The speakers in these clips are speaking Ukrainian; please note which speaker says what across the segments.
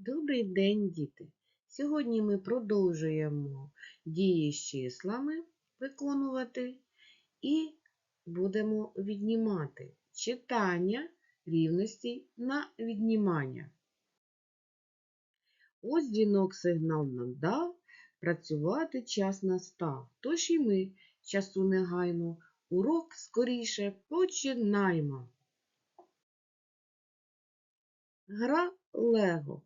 Speaker 1: Добрий день, діти! Сьогодні ми продовжуємо дії з числами виконувати і будемо віднімати читання рівностей на віднімання. Ось дзвінок сигнал нам дав, працювати час настав. Тож і ми часу не гаймо, урок скоріше починаймо. Гра Лего.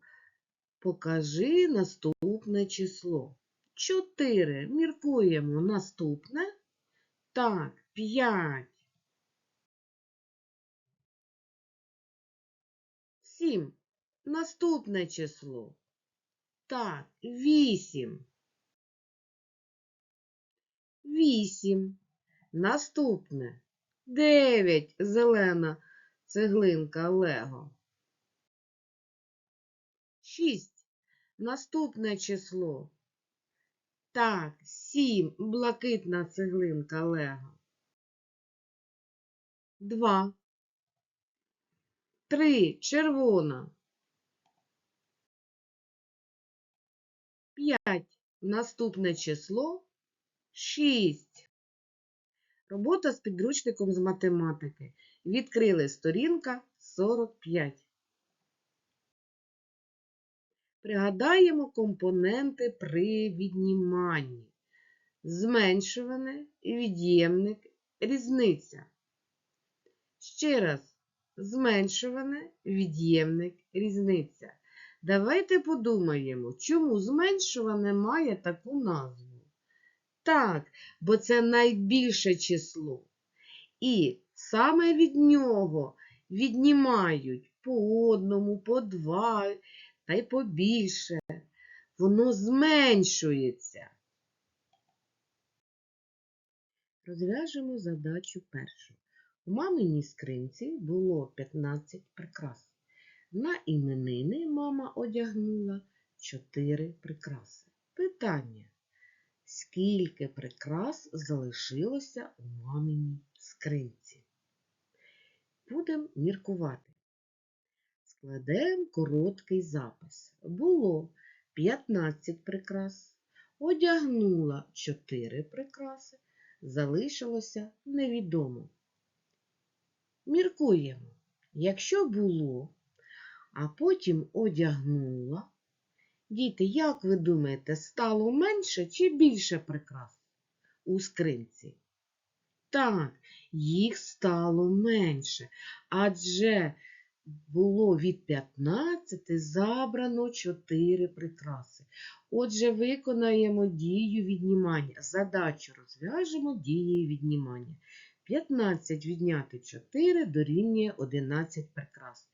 Speaker 1: Покажи наступне число. Чотири. Міркуємо наступне. Так, п'ять. Сім. Наступне число. Так, вісім. Вісім. Наступне. Дев'ять. Зелена цеглинка Лего. Шість. Наступне число. Так, сім. Блакитна цеглинка Лего. Два. Три. Червона. П'ять. Наступне число. Шість. Робота з підручником з математики. Відкрили сторінка 45. Пригадаємо компоненти при відніманні. Зменшуване, від'ємник, різниця. Ще раз, зменшуване, від'ємник, різниця. Давайте подумаємо, чому зменшуване має таку назву. Так, бо це найбільше число. І саме від нього віднімають по одному, по два та й побільше. Воно зменшується. Розв'яжемо задачу першу. У маминій скринці було 15 прикрас. На іменини мама одягнула 4 прикраси. Питання. Скільки прикрас залишилося у маминій скринці? Будемо міркувати. Складемо короткий запис. Було 15 прикрас, одягнула 4 прикраси, залишилося невідомо. Міркуємо, якщо було, а потім одягнула, діти, як ви думаєте, стало менше чи більше прикрас у скринці? Так, їх стало менше, адже було від 15 забрано 4 прикраси. Отже, виконаємо дію віднімання. Задачу розв'яжемо дією віднімання. 15 відняти 4 дорівнює 11 прикрас.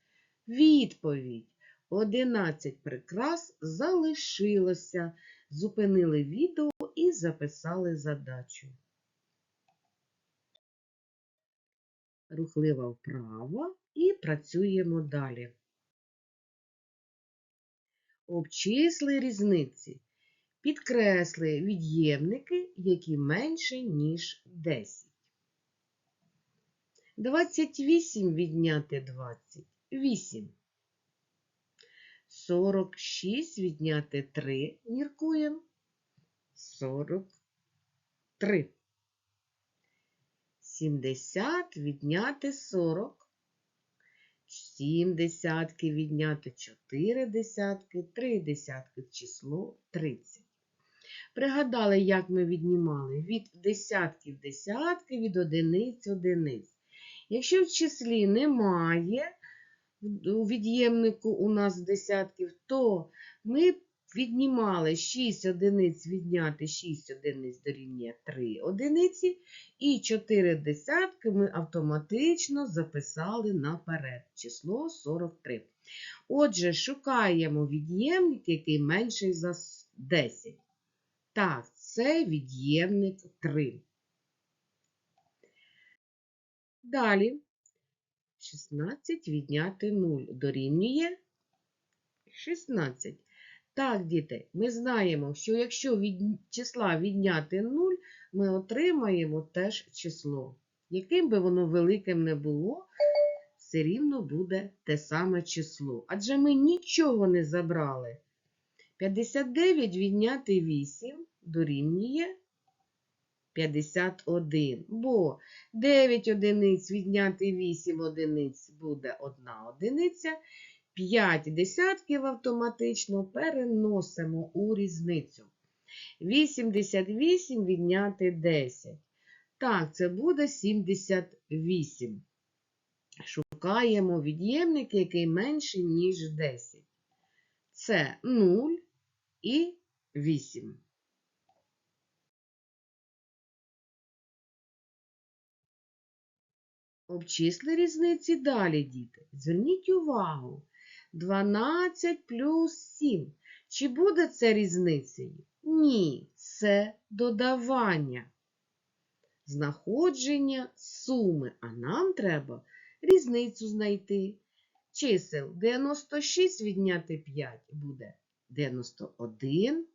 Speaker 1: Відповідь. 11 прикрас залишилося. Зупинили відео і записали задачу. Рухлива вправо і працюємо далі. Обчисли різниці. Підкресли від'ємники, які менше, ніж 10. 28 відняти 20. 8. 46 відняти 3. Міркуємо. 43. 70 відняти 40. 7 десятки відняти 4 десятки, 3 десятки в число 30. Пригадали, як ми віднімали від десятків десятки, від одиниць одиниць. Якщо в числі немає у від'ємнику у нас десятків, то ми віднімали 6 одиниць відняти 6 одиниць дорівнює 3 одиниці, і 4 десятки ми автоматично записали наперед число 43. Отже, шукаємо від'ємник, який менший за 10. Так, це від'ємник 3. Далі 16 відняти 0 дорівнює 16. Так, діти, ми знаємо, що якщо від числа відняти 0, ми отримаємо теж число. Яким би воно великим не було, все рівно буде те саме число. Адже ми нічого не забрали. 59 відняти 8 дорівнює 51. Бо 9 одиниць відняти 8 одиниць буде 1 одиниця. 5 десятків автоматично переносимо у різницю. 88 відняти 10. Так, це буде 78. Шукаємо від'ємник, який менший, ніж 10. Це 0 і 8. Обчисли різниці далі, діти. Зверніть увагу. 12 плюс 7. Чи буде це різницею? Ні, це додавання. Знаходження суми, а нам треба різницю знайти. Чисел 96 відняти 5 буде 91,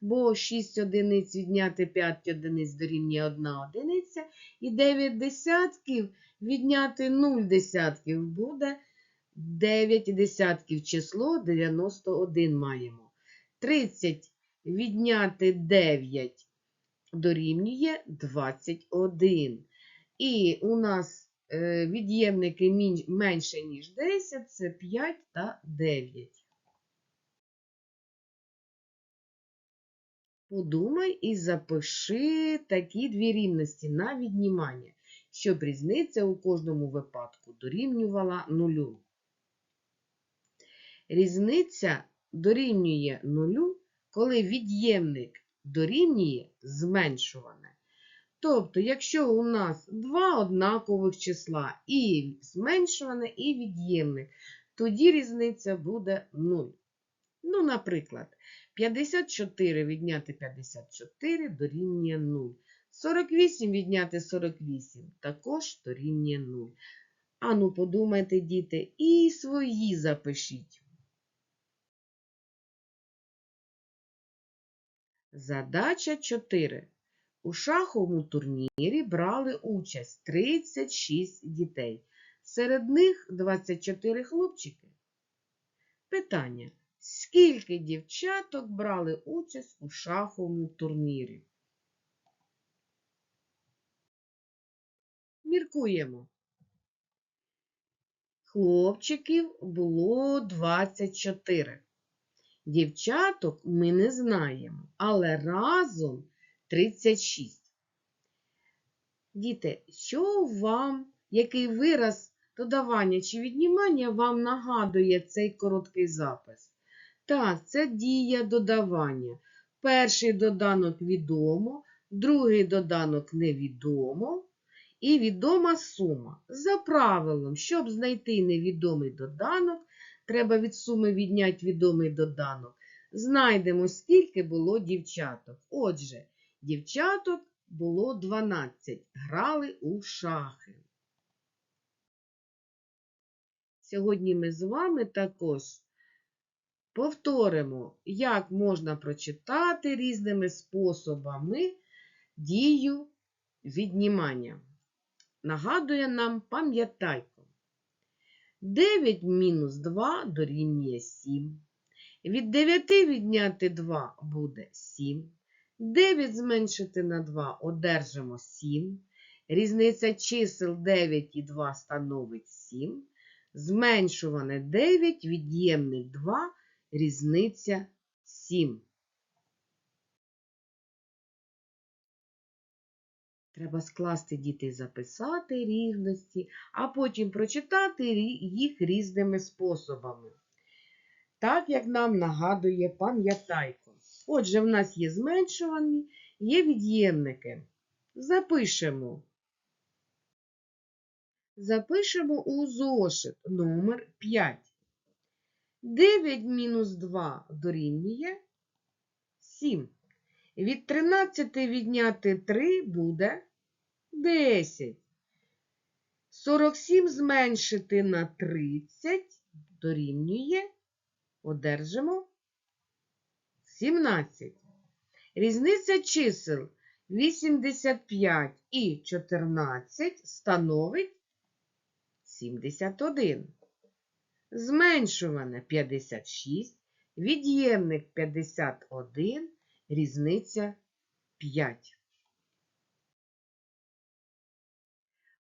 Speaker 1: бо 6 одиниць відняти 5 одиниць дорівнює 1 одиниця, і 9 десятків відняти 0 десятків буде 9 десятків число 91 маємо. 30 відняти 9 дорівнює 21. І у нас е, від'ємники менше, ніж 10, це 5 та 9. Подумай і запиши такі дві рівності на віднімання, щоб різниця у кожному випадку дорівнювала нулю. Різниця дорівнює нулю, коли від'ємник дорівнює зменшуване. Тобто, якщо у нас два однакових числа і зменшуване, і від'ємник, тоді різниця буде 0. Ну, наприклад, 54 відняти 54 дорівнює 0. 48 відняти 48 також дорівнює 0. Ану, подумайте, діти, і свої запишіть. Задача 4. У шаховому турнірі брали участь 36 дітей. Серед них 24 хлопчики. Питання. Скільки дівчаток брали участь у шаховому турнірі? Міркуємо. Хлопчиків було 24. Дівчаток ми не знаємо, але разом 36. Діти, що вам, який вираз додавання чи віднімання вам нагадує цей короткий запис? Так, це дія додавання. Перший доданок відомо, другий доданок невідомо. І відома сума. За правилом, щоб знайти невідомий доданок, треба від суми відняти відомий доданок. Знайдемо, скільки було дівчаток. Отже, дівчаток було 12. Грали у шахи. Сьогодні ми з вами також повторимо, як можна прочитати різними способами дію віднімання. Нагадує нам пам'ятайко. 9 мінус 2 дорівнює 7. Від 9 відняти 2 буде 7. 9 зменшити на 2 одержимо 7. Різниця чисел 9 і 2 становить 7. Зменшуване 9, від'ємник 2, різниця 7. Треба скласти діти записати рівності, а потім прочитати їх різними способами. Так, як нам нагадує пам'ятайко. Отже, в нас є зменшувані, є від'ємники. Запишемо. Запишемо у зошит номер 5. 9 мінус 2 дорівнює 7. Від 13 відняти 3 буде 10. 47 зменшити на 30 дорівнює, одержимо 17. Різниця чисел 85 і 14 становить 71. Зменшуване 56, від'ємник 51, різниця 5.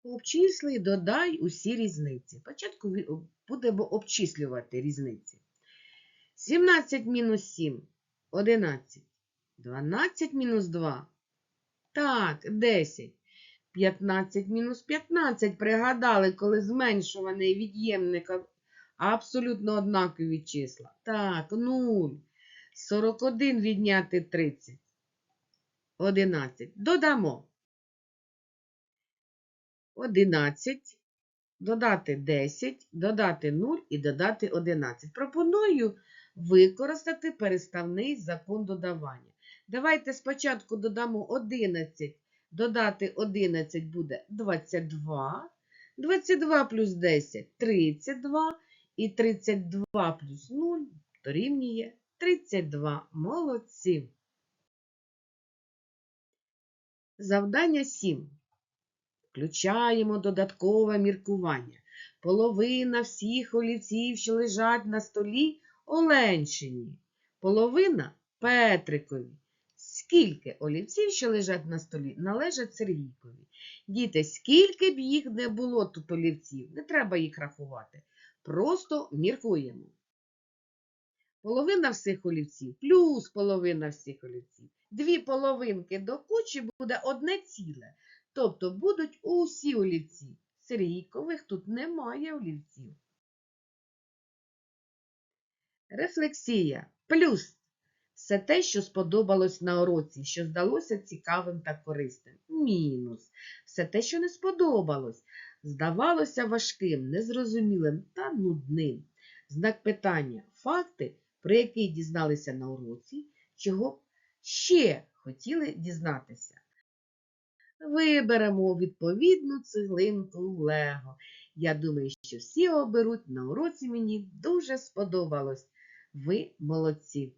Speaker 1: Обчисли додай усі різниці. Спочатку будемо обчислювати різниці. 17 мінус 7 – 11. 12 мінус 2 – так, 10. 15 мінус 15 пригадали, коли зменшуване і від'ємник абсолютно однакові числа. Так, 0. 41 відняти 30. 11. Додамо. 11, додати 10, додати 0 і додати 11. Пропоную використати переставний закон додавання. Давайте спочатку додамо 11, додати 11 буде 22, 22 плюс 10 – 32, і 32 плюс 0 дорівнює 32. Молодці. Завдання 7. Включаємо додаткове міркування. Половина всіх олівців, що лежать на столі, Оленщині. Половина Петрикові. Скільки олівців, що лежать на столі, належать Сергійкові. Діти, скільки б їх не було тут олівців, не треба їх рахувати. Просто міркуємо. Половина всіх олівців плюс половина всіх олівців. Дві половинки до кучі буде одне ціле. Тобто будуть усі олівці. Сергійкових тут немає олівців. Рефлексія. Плюс. Все те, що сподобалось на уроці, що здалося цікавим та корисним. Мінус. Все те, що не сподобалось, здавалося важким, незрозумілим та нудним. Знак питання. Факти, про які дізналися на уроці, чого ще хотіли дізнатися. Виберемо відповідну цеглинку Лего. Я думаю, що всі оберуть на уроці мені дуже сподобалось. Ви молодці.